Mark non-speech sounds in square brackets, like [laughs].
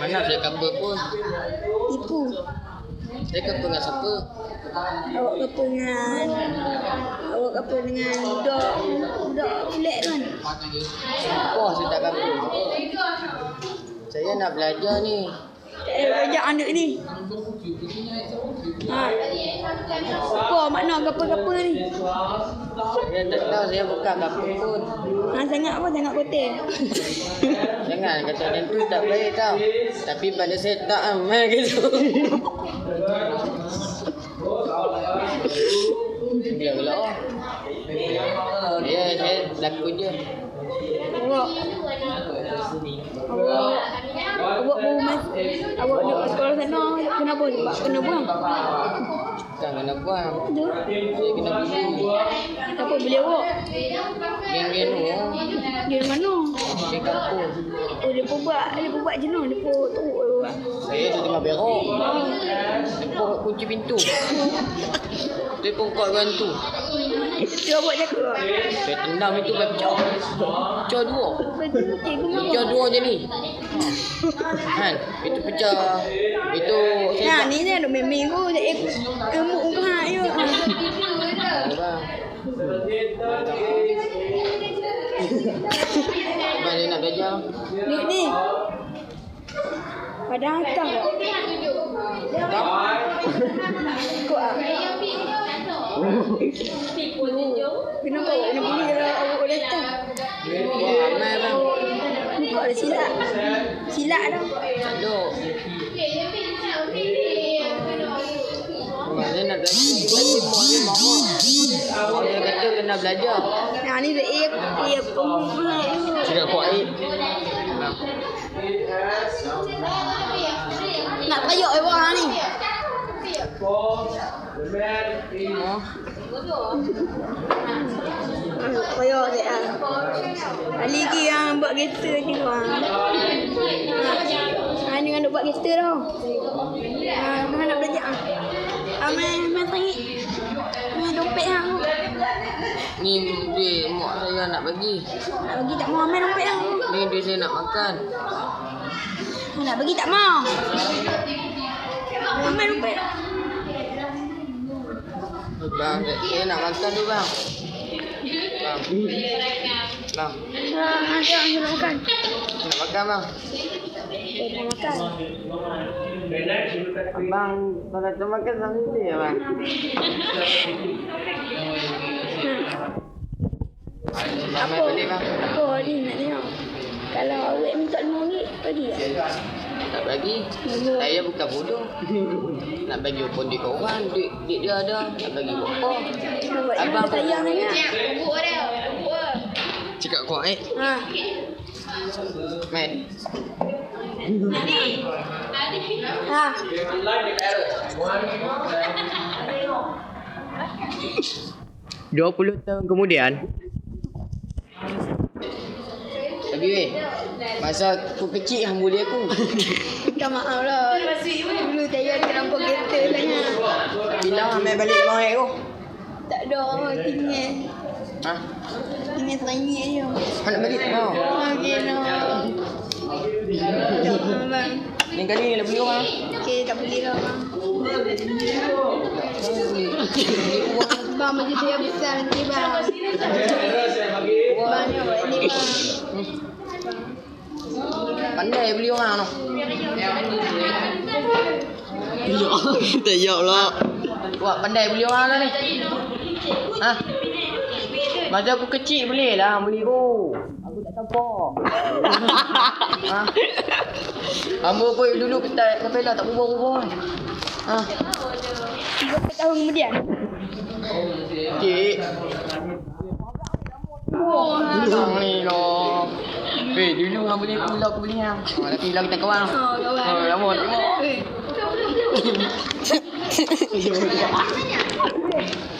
Mana saya couple pun. Tipu. Saya couple dengan siapa? Awak couple dengan awak couple dengan budak budak flat kan. Wah, saya tak. Saya nak belajar ni. Tak belajar anak ni. Ha. Apa makna couple-couple ni? Saya tak tahu saya bukan couple pun. Ha sangat apa sangat kotor. [laughs] Jangan kata macam tu tak baik tau. Tapi pada saya tak amal [laughs] gitu. Dia pula. Ya, saya lakon je. Awak awak awak nak sekolah sana kenapa sebab kena buang? Bukan kena buang. Tu. Saya kena beli. Apa beli awak? Geng-geng tu. Dia mana? Di kampung. Oh dia pun buat dia pun buat jenuh dia pun teruk buat. Saya tu tengah berok. Dia pun kunci pintu. [laughs] Dia pun kuat gantu. Dia buat cakap. Saya tendang pintu sampai pecah. Pecah dua. Tu Pecah dua je ni. Kan? Itu pecah. Itu saya Nah tak. ni dia nak main-main ko dia ilmu ko ha yo. Bang. Abang dia nak belajar. Ni ni. Pada atas kok. Kenapa awak nak beli lah awak datang? Wah, ramai bang. Ni kok ada silap. Silap dah. Tak ada. Dia nak belajar. Tadi mak dia kata kena belajar. Nah ni dia air pemula tu. Cakap kuat air. Nak payok ai wah ni. Oh. Payok dia ah. Ali lagi yang buat kereta lagi wah. Ha ni kan nak buat kereta tau. Ha mana nak belajar ah. Ah main tangik. Main dompet hang. Ni duit mak saya nak bagi. Nak bagi tak mau main dompet hang. Ni duit saya nak makan. Nak bagi tak mau. Main dompet. Bang, saya nak makan tu bang. Bang. Bang, jom jom nak makan. nak makan bang. Eh nak makan. Bang, kalau tak makan sama dia ya bang. Apa? Apa ni nak tengok? Kalau awak minta RM5 bagi tak? Tak bagi. Saya bukan bodoh. [laughs] Nak bagi pun duit kau orang. Duit, duit dia ada. Nak bagi apa? Awak Abang sayang sangat. Cakap kuat eh. Ha. Mat. Ha. Dua puluh tahun kemudian Tapi weh Masa aku kecil hang boleh aku [laughs] Minta maaf lah. Dulu saya ada nampak kereta sangat. Bilang ambil balik mahal tu Tak ada tinggal. Ha? Tinggal serangit je. Kau nak balik mau? Okey no. Maaf bang. Ni kali nak beli orang Okey tak boleh lah bang. [laughs] Baju saya besar nanti bang. Awak ni bang. Pandai beli orang tu Ya, [laughs] tak ya lah Wah, pandai beli orang lah ni Ha? Masa aku kecil boleh lah beli tu Aku tak sabar [laughs] ha? Hamba pun dulu kita kapela tak berubah-ubah Ha? Berapa tahun kemudian? Cik Oh, Bilang ni lah Eh, dulu hang boleh aku aku beli hang oh, Tapi hilang kita kawan Oh, kawan. Oh, lama tengok Eh. 이게 뭐야? 이게 뭐야?